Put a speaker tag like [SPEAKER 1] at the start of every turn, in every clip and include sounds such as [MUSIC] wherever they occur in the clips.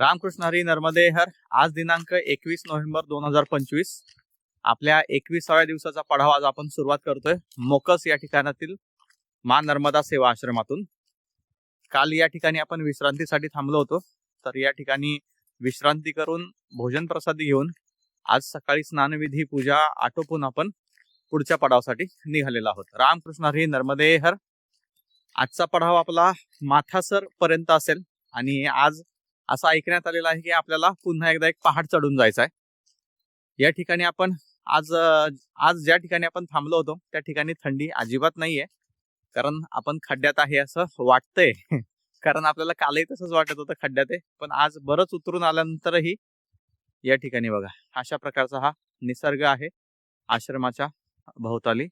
[SPEAKER 1] रामकृष्ण हरी नर्मदे हर. आज दिनांक एकवीस नोव्हेंबर दोन हजार पंचवीस. आपल्या एकविसाव्या दिवसाचा पढाव आज आपण सुरुवात करतोय. मोकस या ठिकाणातील मा नर्मदा सेवा आश्रमातून. काल या ठिकाणी आपण विश्रांतीसाठी थांबलो होतो. तर या ठिकाणी विश्रांती करून भोजन प्रसादी घेऊन आज सकाळी स्नानविधी पूजा आटोपून आपण पुढच्या पडावासाठी निघालेलो आहोत. रामकृष्ण हरी नर्मदे हर. आजचा पढाव आपला माथासर पर्यंत असेल आणि आज असं ऐकण्यात आलेलं आहे की आपल्याला पुन्हा एकदा एक पहाड चढून जायचं आहे. या ठिकाणी आपण आज आज ज्या ठिकाणी आपण थांबलो होतो त्या ठिकाणी थंडी अजिबात नाहीये. कारण आपण खड्ड्यात आहे असं वाटतंय. [LAUGHS] कारण आपल्याला कालही तसंच वाटत होतं खड्ड्यात आहे. पण आज बरंच उतरून आल्यानंतरही या ठिकाणी बघा अशा प्रकारचा हा निसर्ग आहे आश्रमाच्या भोवताली.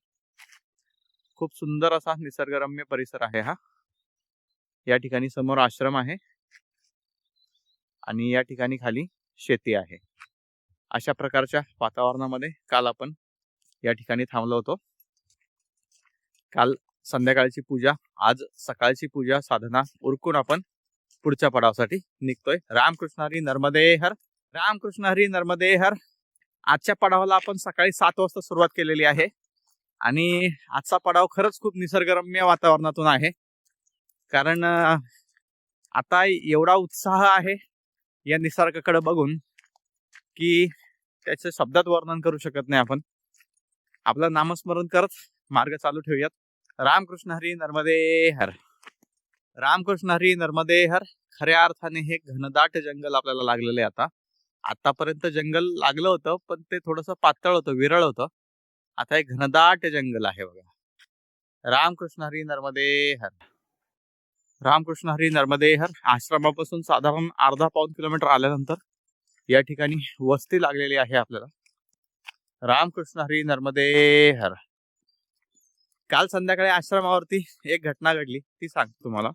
[SPEAKER 1] खूप सुंदर असा निसर्गरम्य परिसर आहे हा. या ठिकाणी समोर आश्रम आहे. आणि या ठिकाणी खाली शेती आहे. अशा प्रकारच्या वातावरणामध्ये काल आपण या ठिकाणी थांबलो होतो. काल संध्याकाळची पूजा आज सकाळची पूजा साधना उरकून आपण पुढच्या पडावासाठी निघतोय. रामकृष्ण हरी नर्मदे हर रामकृष्ण हरी नर्मदे हर. आजच्या पडावाला आपण सकाळी सात वाजता सुरुवात केलेली आहे. आणि आजचा पडाव खरंच खूप निसर्गरम्य वातावरणातून आहे. कारण आता एवढा उत्साह आहे या निसर्गाकडे बघून की त्याचं शब्दात वर्णन करू शकत नाही आपण. आपलं नामस्मरण करत मार्ग चालू ठेवूयात. रामकृष्ण हरी नर्मदे हर. रामकृष्ण हरी नर्मदे हर. खऱ्या अर्थाने हे घनदाट जंगल आपल्याला लागलेलं आहे आता. आतापर्यंत जंगल लागलं होतं पण ते थोडस पातळ होतं विरळ होतं. आता हे घनदाट जंगल आहे बघा. रामकृष्ण हरी नर्मदे हर. रामकृष्ण हरी नर्मदे हर आश्रमापासून साधारण अर्धा पाऊन किलोमीटर आल्यानंतर या ठिकाणी वस्ती लागलेली आहे आपल्याला. रामकृष्ण हरी नर्मदे हर काल संध्याकाळी आश्रमावरती एक घटना घडली ती सांग तुम्हाला.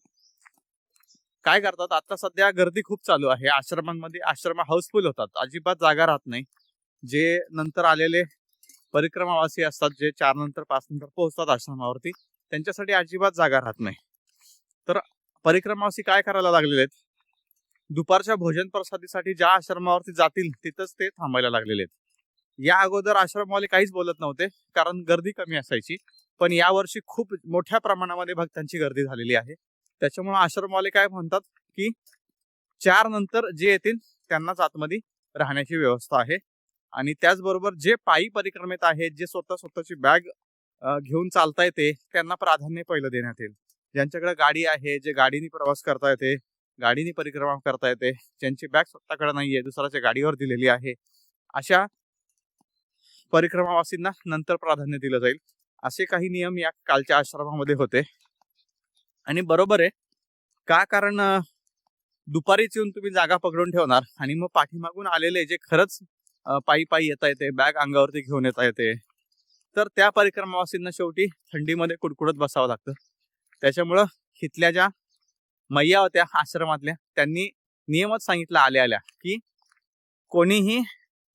[SPEAKER 1] काय करतात आता सध्या गर्दी खूप चालू आहे. आश्रमांमध्ये आश्रम हाऊसफुल होतात. अजिबात जागा राहत नाही. जे नंतर आलेले परिक्रमावासी असतात जे चार नंतर पाच नंतर पोहोचतात आश्रमावरती त्यांच्यासाठी अजिबात जागा राहत नाही. तर परिक्रमावशी काय करायला लागलेले आहेत? दुपारच्या भोजन प्रसादीसाठी ज्या आश्रमावरती जातील तिथंच ते थांबायला लागलेले आहेत. या अगोदर आश्रमवाले काहीच बोलत नव्हते कारण गर्दी कमी असायची. पण यावर्षी खूप मोठ्या प्रमाणामध्ये भक्तांची गर्दी झालेली आहे. त्याच्यामुळे आश्रमवाले काय म्हणतात की चार नंतर जे येतील त्यांनाच आतमध्ये राहण्याची व्यवस्था आहे. आणि त्याचबरोबर जे पायी परिक्रमेत आहेत जे स्वतः स्वतःची बॅग घेऊन चालता येते त्यांना प्राधान्य पहिलं देण्यात येईल. ज्यांच्याकडे गाडी आहे जे गाडीने प्रवास करता येते गाडीने परिक्रमा करता येते ज्यांची बॅग स्वतःकडे नाहीये दुसऱ्याच्या गाडीवर दिलेली आहे अशा परिक्रमावासींना नंतर प्राधान्य दिलं जाईल. असे काही नियम या कालच्या आश्रमामध्ये होते. आणि बरोबर आहे. का कारण दुपारीच येऊन तुम्ही जागा पकडून ठेवणार आणि मग पाठीमागून आलेले जे खरंच पायी पायी येता येते बॅग अंगावरती घेऊन येता येते तर त्या परिक्रमावासींना शेवटी थंडीमध्ये कुडकुडत बसावं लागतं. त्याच्यामुळं इथल्या ज्या मैया होत्या आश्रमातल्या त्यांनी नियमच सांगितलं आल्या आल्या की कोणीही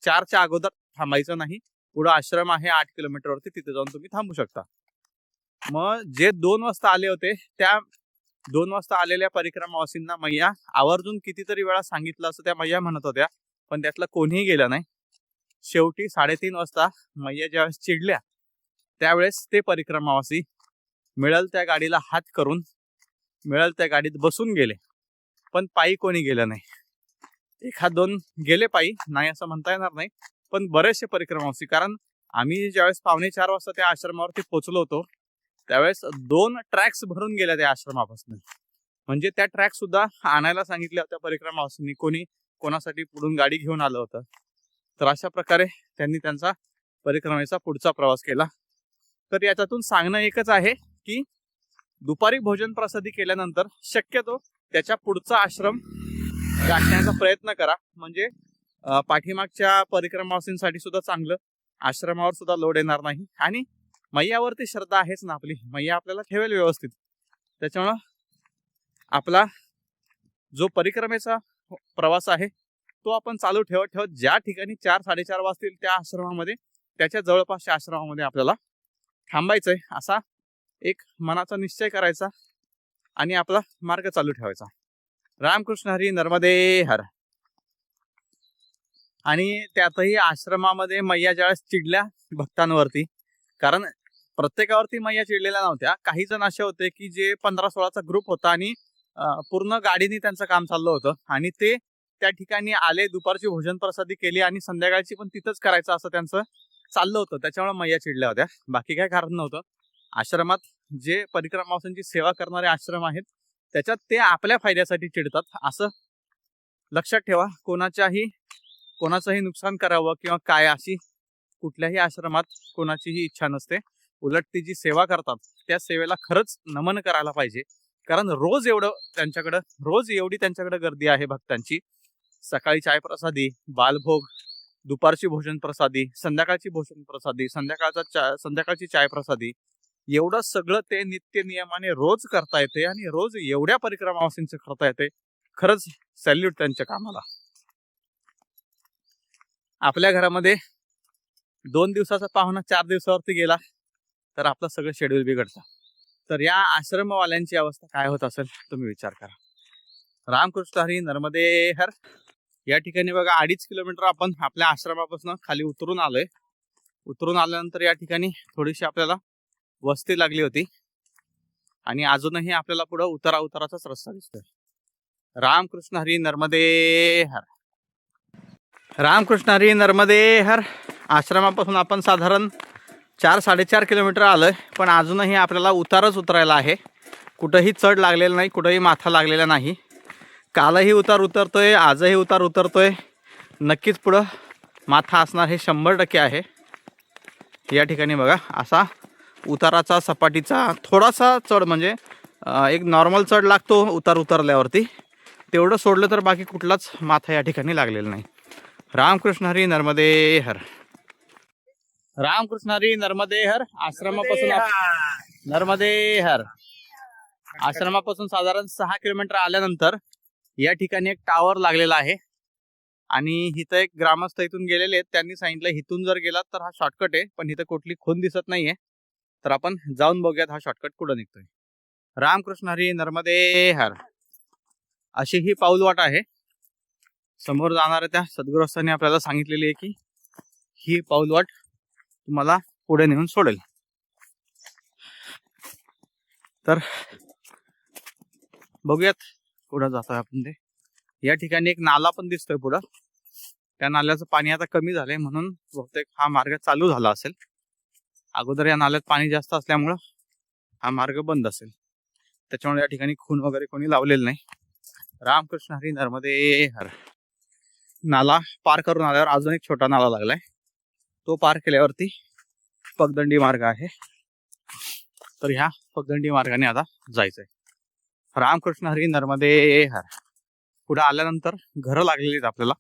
[SPEAKER 1] चारच्या अगोदर थांबायचं नाही. पुढं आश्रम आहे आठ किलोमीटरवरती तिथे जाऊन तुम्ही थांबू शकता. मग जे दोन वाजता आले होते त्या दोन वाजता आलेल्या परिक्रमावासींना मैया आवर्जून कितीतरी वेळा सांगितलं असं त्या मैया म्हणत होत्या पण त्यातलं कोणीही गेलं नाही. शेवटी साडेतीन वाजता मैया ज्यावेळेस चिडल्या त्यावेळेस ते परिक्रमावासी मिळल त्या गाडीला हात करून मिळल त्या गाडीत बसून गेले. पण पायी कोणी गेलं नाही. एखाद दोन गेले पायी नाही असं म्हणता येणार नाही. पण बरेचसे परिक्रमावशी कारण आम्ही ज्यावेळेस पावणे चार वाजता त्या आश्रमावरती पोचलो होतो त्यावेळेस दोन ट्रॅक्स भरून गेल्या त्या आश्रमापासून. म्हणजे त्या ट्रॅक सुद्धा आणायला सांगितल्या होत्या परिक्रमापासून कोणी कोणासाठी पुढून गाडी घेऊन आलं होतं. तर अशा प्रकारे त्यांनी त्यांचा परिक्रमेचा पुढचा प्रवास केला. तर याच्यातून सांगणं एकच आहे की दुपारी भोजन प्रसादी केल्यानंतर शक्यतो त्याच्या पुढचा आश्रम गाठण्याचा प्रयत्न करा. म्हणजे पाठीमागच्या परिक्रमावासींसाठी सुद्धा चांगलं. आश्रमावर सुद्धा लोड येणार नाही. आणि मैयावरती श्रद्धा आहेच ना आपली. मैया आपल्याला ठेवेल व्यवस्थित. त्याच्यामुळं आपला जो परिक्रमेचा प्रवास आहे तो आपण चालू ठेवत ठेवत ज्या ठिकाणी चार साडेचार वाजतील त्या आश्रमामध्ये त्याच्या जवळपासच्या आश्रमामध्ये आपल्याला थांबायचंय असा एक मनाचा निश्चय करायचा आणि आपला मार्ग चालू ठेवायचा. रामकृष्ण हरी नर्मदे हर. आणि त्यातही आश्रमामध्ये मैया ज्यावेळेस चिडल्या भक्तांवरती कारण प्रत्येकावरती मैया चिडलेल्या नव्हत्या. काही जण असे होते की जे पंधरा सोळाचा ग्रुप होता आणि पूर्ण गाडीने त्यांचं काम चाललं होतं आणि ते त्या ठिकाणी आले दुपारची भोजन प्रसादी केली आणि संध्याकाळची पण तिथंच करायचं असं त्यांचं चाललं होतं. त्याच्यामुळे मैया चिडल्या होत्या. बाकी काय कारण नव्हतं. आश्रमात जे परिक्रमावसांची सेवा करणारे आश्रम आहेत त्याच्यात ते आपल्या फायद्यासाठी चिडतात. असं लक्षात ठेवा. कोणाच्याही कोणाचंही नुकसान करावं किंवा काय अशी कुठल्याही आश्रमात कोणाचीही इच्छा नसते. उलट ती जी सेवा करतात त्या सेवेला खरंच नमन करायला पाहिजे. कारण रोज एवढं त्यांच्याकडं रोज एवढी त्यांच्याकडे गर्दी आहे भक्तांची. सकाळी चाय प्रसादी बालभोग दुपारची भोजन प्रसादी संध्याकाळची भोजन प्रसादी संध्याकाळचा चा संध्याकाळची चाय प्रसादी एवढं सगळं ते नित्य नियमाने रोज करता येते आणि रोज एवढ्या परिक्रमावासींचं करता येते. खरंच सॅल्यूट त्यांच्या कामाला. आपल्या घरामध्ये दोन दिवसाचा पाहुणा चार दिवसावरती गेला तर आपलं सगळं शेड्यूल बिघडतं. तर या आश्रमवाल्यांची अवस्था काय होत असेल तुम्ही विचार करा. रामकृष्ण हरी नर्मदे हर या ठिकाणी बघा अडीच किलोमीटर आपण आपल्या आश्रमापासून खाली उतरून आलोय. उतरून आल्यानंतर या ठिकाणी थोडीशी आपल्याला वस्ती लागली होती. आणि अजूनही आपल्याला पुढं उतारा उताराचाच रस्ता दिसतोय. रामकृष्ण हरी नर्मदे हर. रामकृष्ण हरी नर्मदे हर. आश्रमापासून आपण साधारण चार साडेचार किलोमीटर आलोय. पण अजूनही आपल्याला उतारच उतरायला आहे. कुठंही चढ लागलेला नाही कुठंही माथा लागलेला नाही. कालही उतार उतरतोय आजही उतार उतरतोय. नक्कीच पुढं माथा असणार हे शंभर टक्के आहे. या ठिकाणी बघा असा उताराचा सपाटीचा थोडासा चढ म्हणजे एक नॉर्मल चढ लागतो उतार उतरल्यावरती. तेवढं सोडलं तर बाकी कुठलाच माथा या ठिकाणी लागलेला नाही. रामकृष्ण हरी नर्मदे हर. रामकृष्ण हरी नर्मदे हर आश्रमापासून नर्मदे हर. आश्रमापासून साधारण सहा किलोमीटर आल्यानंतर या ठिकाणी एक टावर लागलेला आहे. आणि इथं एक ग्रामस्थ इथून गेलेले आहेत. त्यांनी सांगितलं इथून जर गेलात तर हा शॉर्टकट आहे पण इथं कुठली खून दिसत नाहीये. तर आपण जाऊन बघूयात हा शॉर्टकट कुठं निघतोय. रामकृष्ण हरी नर्मदे हर. अशी ही पाऊलवाट आहे. समोर जाणाऱ्या त्या सद्गृहस्थांनी आपल्याला सांगितलेली आहे की ही पाऊलवाट तुम्हाला पुढे नेऊन सोडेल. तर बघूयात पुढं जातोय आपण ते. या ठिकाणी एक नाला पण दिसतोय पुढं. त्या नाल्याचं पाणी आता कमी झालंय म्हणून बहुतेक हा मार्ग चालू झाला असेल. अगोदर या नाल्यात पाणी जास्त असल्यामुळं हा मार्ग बंद असेल. त्याच्यामुळे या ठिकाणी खून वगैरे कोणी लावलेलं नाही. रामकृष्ण हरी नर्मदे हर. नाला पार करून आल्यावर अजून एक छोटा नाला लागलाय. तो पार केल्यावरती पगदंडी मार्ग आहे. तर ह्या पगदंडी मार्गाने आता जायचंय. रामकृष्ण हरी नर्मदे हर. पुढे आल्यानंतर घरं लागलेली आहेत आपल्याला.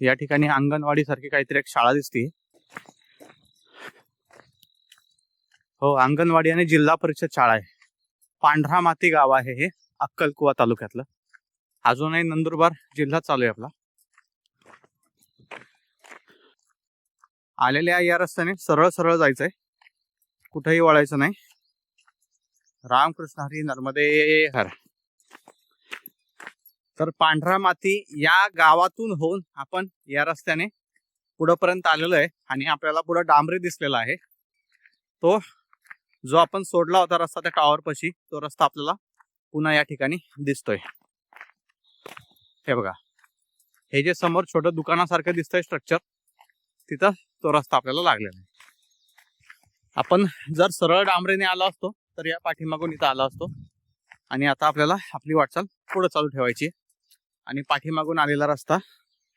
[SPEAKER 1] या ठिकाणी अंगणवाडी सारखी काहीतरी एक शाळा दिसते हो अंगणवाडी आणि जिल्हा परिषद शाळा आहे. पांढरा माती गाव आहे हे अक्कलकुवा तालुक्यातलं. अजूनही नंदुरबार जिल्हा चालू आहे आपला. आलेल्या या रस्त्याने सरळ सरळ जायचंय. कुठेही वळायचं नाही. रामकृष्ण हरी नर्मदे हर. तर पांढरा माती या गावातून होऊन आपण या रस्त्याने पुढपर्यंत आलेलो आहे आणि आपल्याला पुढे डांबरी दिसलेला आहे. तो जो आपण सोडला होता रस्ता त्या टावरपाशी तो रस्ता आपल्याला पुन्हा या ठिकाणी दिसतोय. हे बघा. हे जे समोर छोटं दुकानासारखं दिसतंय स्ट्रक्चर तिथं तो रस्ता आपल्याला लागलेला आहे. आपण जर सरळ डांबरेने आलो असतो तर या पाठीमागून इथं आला असतो. आणि आता आपल्याला आपली वाटचाल पुढे चालू ठेवायची आणि पाठीमागून आलेला रस्ता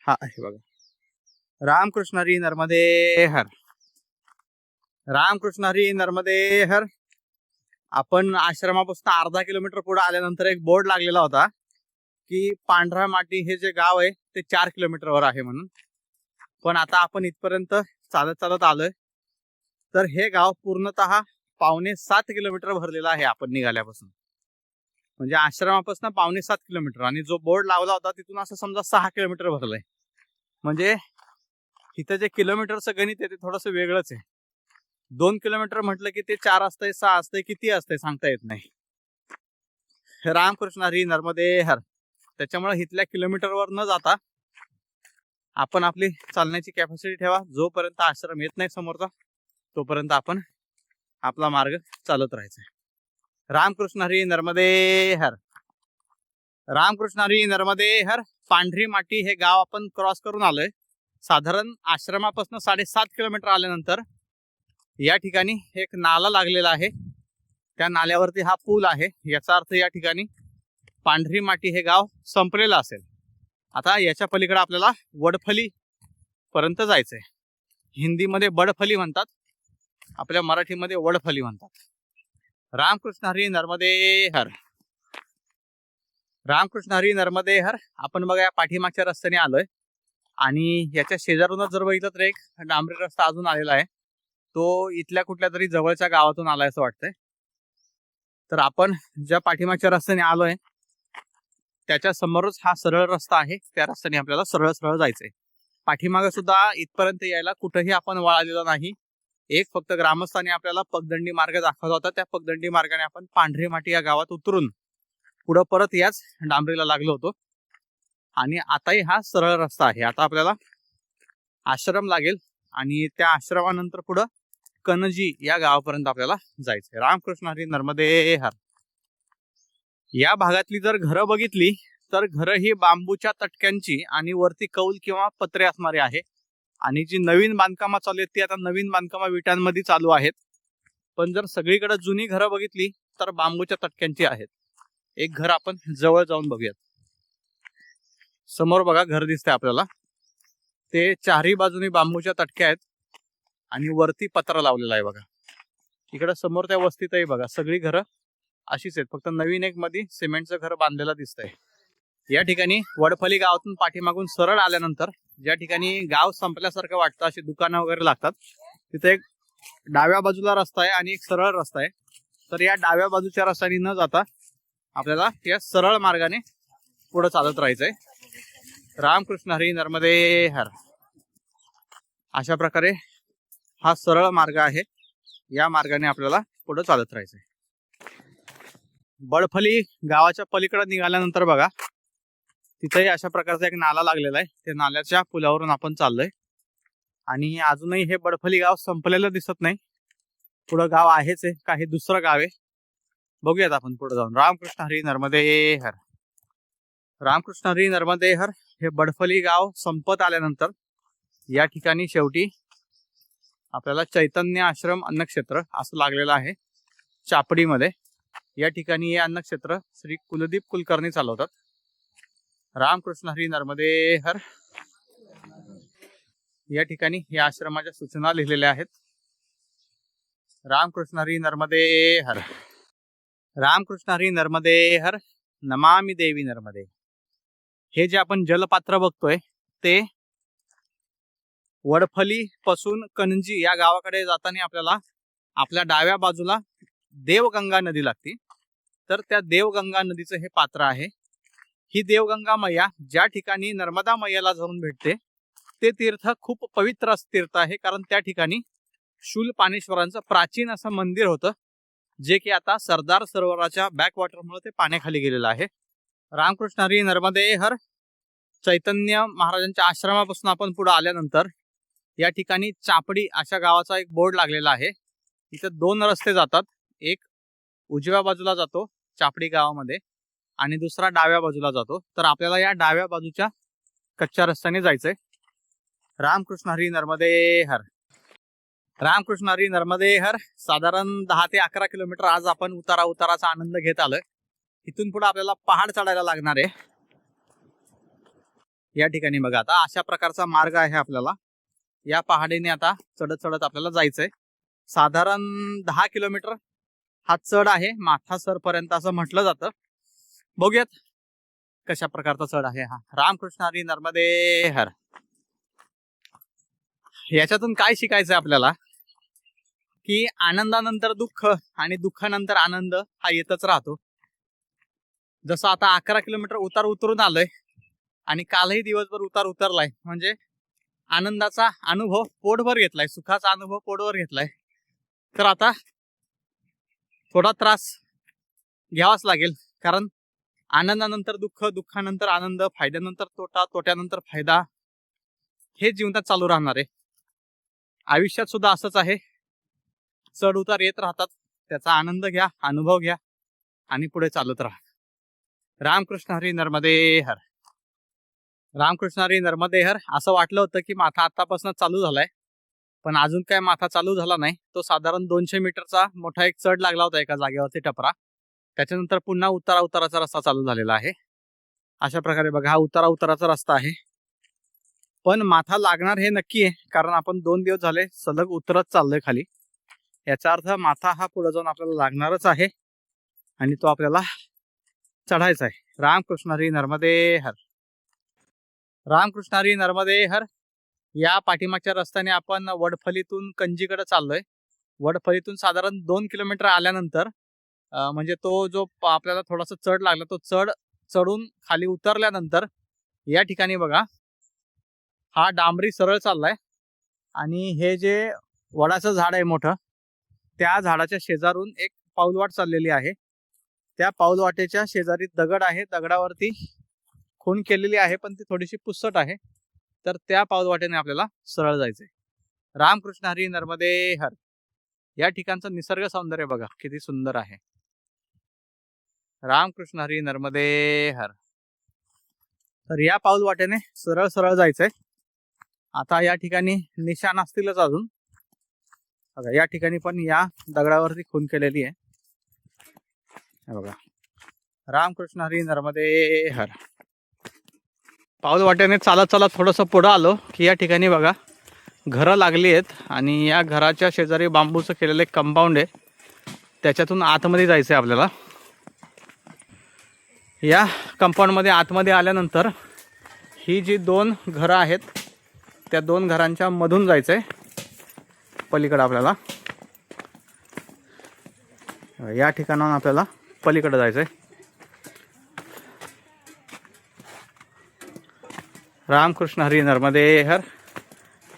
[SPEAKER 1] हा आहे बघा. रामकृष्ण हरी नर्मदे हर. रामकृष्ण हरी नर्मदे हर. आपण आश्रमापासून अर्धा किलोमीटर पुढे आल्यानंतर एक बोर्ड लागलेला होता की पांढरा माटी हे जे गाव आहे ते चार किलोमीटरवर आहे म्हणून. पण आता आपण इथपर्यंत चालत चालत आलोय. तर हे गाव पूर्णतः पावणे सात किलोमीटर भरलेलं आहे आपण निघाल्यापासून. म्हणजे आश्रमापासून पावणे सात किलोमीटर आणि जो बोर्ड लावला होता तिथून असं समजा सहा किलोमीटर भरलंय. म्हणजे इथं जे किलोमीटरचं गणित आहे ते थोडस वेगळंच आहे. दोन किलोमीटर म्हटलं की ते चार असतंय सहा असतंय किती असतंय सांगता येत नाही. रामकृष्ण हरी नर्मदे हर. त्याच्यामुळे इथल्या किलोमीटरवर न जाता आपण आपली चालण्याची कॅपॅसिटी ठेवा. जोपर्यंत आश्रम येत नाही समोरचा तोपर्यंत आपण आपला मार्ग चालत राहायचा रामकृष्ण हरी नर्मदे हर. रामकृष्ण हरी नर्मदे हर. पांढरी माटी हे गाव आपण क्रॉस करून आलोय. साधारण आश्रमापासून साडेसात किलोमीटर आल्यानंतर या ठिकाणी एक नाला लागलेला आहे. त्या नाल्यावरती हा पूल आहे. याचा अर्थ या ठिकाणी पांढरी माटी हे गाव संपलेलं असेल. आता याच्या पलीकडे आपल्याला वडफली पर्यंत जायचंय. हिंदीमध्ये बडफली म्हणतात. आपल्या मराठीमध्ये वडफली म्हणतात. रामकृष्ण हरी नर्मदे हर. रामकृष्ण हरी नर्मदे हर. आपण बघा या पाठीमागच्या रस्त्याने आलोय. आणि याच्या शेजारूनच जर बघितलं तर एक डांबरी रस्ता अजून आलेला आहे. तो इथल्या कुठल्या तरी जवळच्या गावातून आलाय असं वाटतंय. तर आपण ज्या पाठीमागच्या रस्त्याने आलोय त्याच्या समोरच हा सरळ रस्ता आहे. त्या रस्त्याने आपल्याला सरळ सरळ जायचंय. पाठीमागे सुद्धा इथपर्यंत यायला कुठेही आपण वळालेला नाही. एक फक्त ग्रामस्थांनी आपल्याला पगदंडी मार्ग दाखवला होता. त्या पगदंडी मार्गाने आपण पांढरी माटी या गावात उतरून पुढं परत याच डांबरीला लागलो होतो. आणि आताही हा सरळ रस्ता आहे. आता आपल्याला आश्रम लागेल आणि त्या आश्रमानंतर पुढं कनजी या गावापर्यंत आपल्याला जायचंय. रामकृष्ण हरी नर्मदे हर. या भागातली जर घरं बघितली तर घरं ही बांबूच्या तटक्यांची आणि वरती कौल किंवा पत्रे असणारी आहे. आणि जी नवीन बांधकामं चालू आहेत ती आता नवीन बांधकामा विटांमध्ये चालू आहेत. पण जर सगळीकडे जुनी घरं बघितली तर बांबूच्या तटक्यांची आहेत. एक घर आपण जवळ जाऊन बघूयात. समोर बघा घर दिसतंय आपल्याला. ते चारही बाजूनी बांबूच्या तटक्या आहेत. आणि वरती पत्रा लावलेला आहे बघा. इकडं समोर त्या वस्तीत आहे बघा सगळी घरं अशीच आहेत. फक्त नवीन एक मध्ये सिमेंटचं घर बांधलेलं दिसतंय. या ठिकाणी वडफली गावातून पाठीमागून सरळ आल्यानंतर ज्या ठिकाणी गाव संपल्यासारखं वाटतं अशी दुकानं वगैरे लागतात तिथे एक डाव्या बाजूला रस्ता आहे आणि एक सरळ रस्ता आहे. तर या डाव्या बाजूच्या रस्त्याने न जाता आपल्याला या सरळ मार्गाने पुढे चालत राहायचंय. रामकृष्ण हरी नर्मदे हर. अशा प्रकारे हा सरळ मार्ग आहे. या मार्गाने आपल्याला पुढे चालत राहायचंय. बडफली गावाच्या पलीकडे निघाल्यानंतर बघा तिथेही अशा प्रकारचा एक नाला लागलेला आहे. त्या नाल्याच्या पुलावरून आपण चाललोय. आणि अजूनही हे बडफली गाव संपलेलं दिसत नाही. पुढं गाव आहेच आहे काही दुसरं गाव आहे. बघूयात आपण पुढे जाऊन. रामकृष्ण हरी नर्मदे हर. रामकृष्ण हरी नर्मदे हर हे बडफली गाव संपत आल्यानंतर या ठिकाणी शेवटी आपल्याला चैतन्य आश्रम अन्नक्षेत्र असं लागलेलं आहे. चापडीमध्ये. या ठिकाणी हे अन्नक्षेत्र श्री कुलदीप कुलकर्णी चालवतात. रामकृष्ण हरी नर्मदे हर. या ठिकाणी या आश्रमाच्या सूचना लिहिलेल्या आहेत. रामकृष्ण हरी नर्मदे हर. रामकृष्ण हरी नर्मदे हर. नमामि देवी नर्मदे. हे जे आपण जलपात्र बघतोय ते वडफली पासून कणजी या गावाकडे जाताना आपल्याला आपल्या डाव्या बाजूला देवगंगा नदी लागते. तर त्या देवगंगा नदीचं हे पात्र आहे. ही देवगंगा मैया ज्या ठिकाणी नर्मदा मैयाला जाऊन भेटते ते तीर्थ खूप पवित्र तीर्थ आहे. कारण त्या ठिकाणी शूल पाणेश्वरांचं प्राचीन असं मंदिर होतं जे की आता सरदार सरोवराच्या बॅकवॉटरमुळे ते पाण्याखाली गेलेलं आहे. रामकृष्ण हरी नर्मदे हर चैतन्य महाराजांच्या आश्रमापासून आपण पुढे आल्यानंतर या ठिकाणी चापडी अशा गावाचा एक बोर्ड लागलेला आहे. इथं दोन रस्ते जातात. एक उजव्या बाजूला जातो चापडी गावामध्ये आणि दुसरा डाव्या बाजूला जातो. तर आपल्याला या डाव्या बाजूच्या कच्च्या रस्त्याने जायचंय. रामकृष्ण हरी नर्मदे हर. रामकृष्ण हरी नर्मदे हर. साधारण दहा ते अकरा किलोमीटर आज आपण उतारा उताराचा आनंद घेत आलोय. इथून पुढे आपल्याला पहाड चढायला लागणार आहे. या ठिकाणी बघा आता अशा प्रकारचा मार्ग आहे आपल्याला. या पहाडीने आता चढत चढत आपल्याला जायचंय. साधारण दहा किलोमीटर हा चढ आहे माथा सर पर्यंत असं म्हटलं जातं. बघूयात कशा प्रकारचा चढ आहे हा. रामकृष्ण हरी नर्मदे हर. याच्यातून काय शिकायचंय आपल्याला? की आनंदानंतर दुःख आणि दुःखानंतर आनंद हा येतच राहतो. जसं आता अकरा किलोमीटर उतार उतरून आलोय आणि कालही दिवसभर उतार उतरलाय. म्हणजे आनंदाचा अनुभव पोटभर घेतलाय सुखाचा अनुभव पोटभर घेतलाय. तर आता थोडा त्रास घ्यावाच लागेल कारण आनंदानंतर दुःख दुःखानंतर आनंद फायद्यानंतर तोटा तोट्यानंतर फायदा हे जीवनात चालू राहणार आहे. आयुष्यात सुद्धा असंच आहे. चढ उतार येत राहतात त्याचा आनंद घ्या अनुभव घ्या आणि पुढे चालत राहा. रामकृष्ण हरी नर्मदे हर. रामकृष्णारी नर्मदेहर असं वाटलं होतं की माथा आतापासून चालू झालाय. पण अजून काय माथा चालू झाला नाही. तो साधारण दोनशे मीटरचा मोठा एक चढ लागला होता एका जागेवरती टपरा. त्याच्यानंतर पुन्हा उतारा उताराचा रस्ता चालू झालेला आहे. अशा प्रकारे बघा हा उतारा उताराचा रस्ता आहे. पण माथा लागणार हे नक्की आहे कारण आपण दोन दिवस झाले सलग उतरत चाललोय खाली. याचा अर्थ माथा हा पुढे जाऊन आपल्याला लागणारच आहे आणि तो आपल्याला चढायचा आहे. रामकृष्ण हरी नर्मदे हर रामकृष्णारी नर्मदे हर. या पाठीमागच्या रस्त्याने आपण वडफलीतून कंजीकडे चाललोय. वडफलीतून साधारण दोन किलोमीटर आल्यानंतर म्हणजे तो जो प- आपल्याला थोडासा चढ लागला तो चढ चढून खाली उतरल्यानंतर या ठिकाणी बघा हा डांबरी सरळ चाललाय. आणि हे जे वडाचं झाड आहे मोठं त्या झाडाच्या शेजारून एक पाऊलवाट चाललेली आहे. त्या पाऊलवाटेच्या शेजारी दगड आहे. दगडावरती खून केलेली आहे पण ती थोडीशी पुसट आहे. तर त्या पाऊलवाटेने आपल्याला सरळ जायचंय. रामकृष्ण हरी नर्मदे हर. या ठिकाणचं निसर्ग सौंदर्य बघा किती सुंदर आहे. रामकृष्ण हरी नर्मदे हर. तर या पाऊल वाटेने सरळ सरळ जायचंय. आता या ठिकाणी निशाण असतीलच अजून. बघा या ठिकाणी पण या दगडावरती खून केलेली आहे. बघा. रामकृष्ण हरी नर्मदे हर. पाऊल वाट्याने चालत चालत थोडंसं पुढं आलो की या ठिकाणी बघा घरं लागली आहेत आणि या घराच्या शेजारी बांबूचं केलेलं एक कंपाऊंड आहे. त्याच्यातून आतमध्ये जायचं आहे आपल्याला. या कंपाऊंडमध्ये आतमध्ये आल्यानंतर ही जी दोन घरं आहेत त्या दोन घरांच्या मधून जायचं आहे पलीकडं आपल्याला. या ठिकाणाहून आपल्याला पलीकडं जायचं आहे रामकृष्ण हरी नर्मदे हर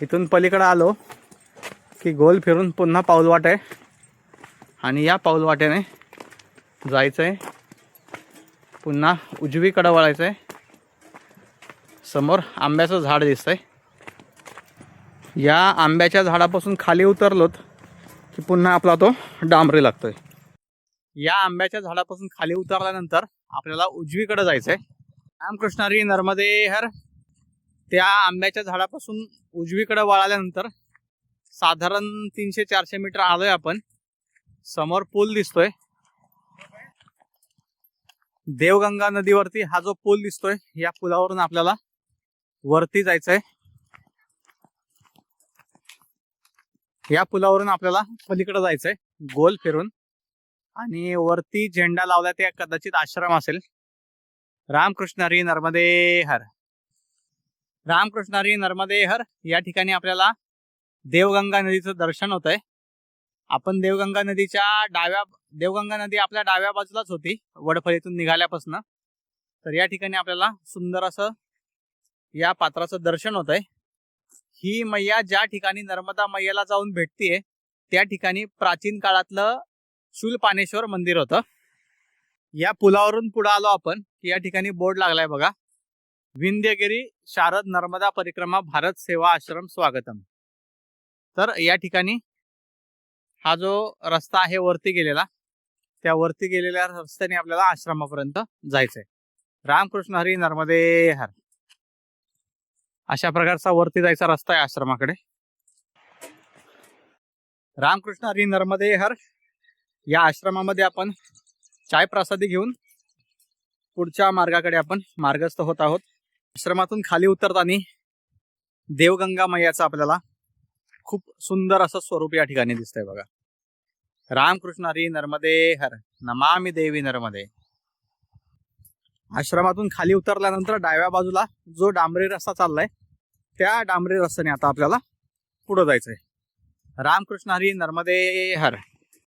[SPEAKER 1] इथून पलीकडं आलो की गोल फिरून पुन्हा पाऊलवाट आहे आणि या पाऊलवाटेने जायचं आहे पुन्हा उजवीकडं वळायचं आहे समोर आंब्याचं झाड दिसतंय. या आंब्याच्या झाडापासून खाली उतरलोत की पुन्हा आपला तो डांबरी लागतोय. या आंब्याच्या झाडापासून खाली उतरल्यानंतर आपल्याला उजवीकडे जायचंय. रामकृष्ण हरी नर्मदे हर त्या आंब्याच्या झाडापासून उजवीकडे वळाल्यानंतर साधारण तीनशे चारशे मीटर आलोय आपण. समोर पूल दिसतोय. देवगंगा नदीवरती हा जो पूल दिसतोय या पुलावरून आपल्याला वरती जायचंय. या पुलावरून आपल्याला पलीकडे जायचंय गोल फिरून. आणि वरती झेंडा लावला ते कदाचित आश्रम असेल. रामकृष्ण हरी नर्मदे हर. रामकृष्णारी नर्मदेहर नर्मदे हर या ठिकाणी आपल्याला देवगंगा नदीचं दर्शन होत आहे आपण देवगंगा नदीच्या डाव्या देवगंगा नदी आपल्या डाव्या बाजूलाच होती वडफळीतून निघाल्यापासून. तर या ठिकाणी आपल्याला सुंदर असं या पात्राचं दर्शन होत आहे ही मैया ज्या ठिकाणी नर्मदा मैयाला जाऊन भेटतीये त्या ठिकाणी प्राचीन काळातलं शूलपानेश्वर मंदिर होतं. या पुलावरून पुढे आलो आपण की या ठिकाणी बोर्ड लागलाय बघा. विंध्यगिरी शारद नर्मदा परिक्रमा भारत सेवा आश्रम स्वागतम. तर या ठिकाणी हा जो रस्ता आहे वरती गेलेला त्या वरती गेलेल्या रस्त्याने आपल्याला आश्रमापर्यंत जायचंय. रामकृष्ण हरी नर्मदे हर. अशा प्रकारचा वरती जायचा रस्ता आहे आश्रमाकडे. रामकृष्ण हरी नर्मदे हर. या आश्रमामध्ये आपण चाय प्रसादी घेऊन पुढच्या मार्गाकडे आपण मार्गस्थ होत आहोत. आश्रमातून खाली उतरताना देवगंगा मैयाचं आपल्याला खूप सुंदर असं स्वरूप या ठिकाणी दिसतंय बघा. रामकृष्ण हरी नर्मदे हर नमामी देवी नर्मदे. आश्रमातून खाली उतरल्यानंतर डाव्या बाजूला जो डांबरी रस्ता चाललाय त्या डांबरी रस्त्याने आता आपल्याला पुढे जायचंय. रामकृष्ण हरी नर्मदे हर.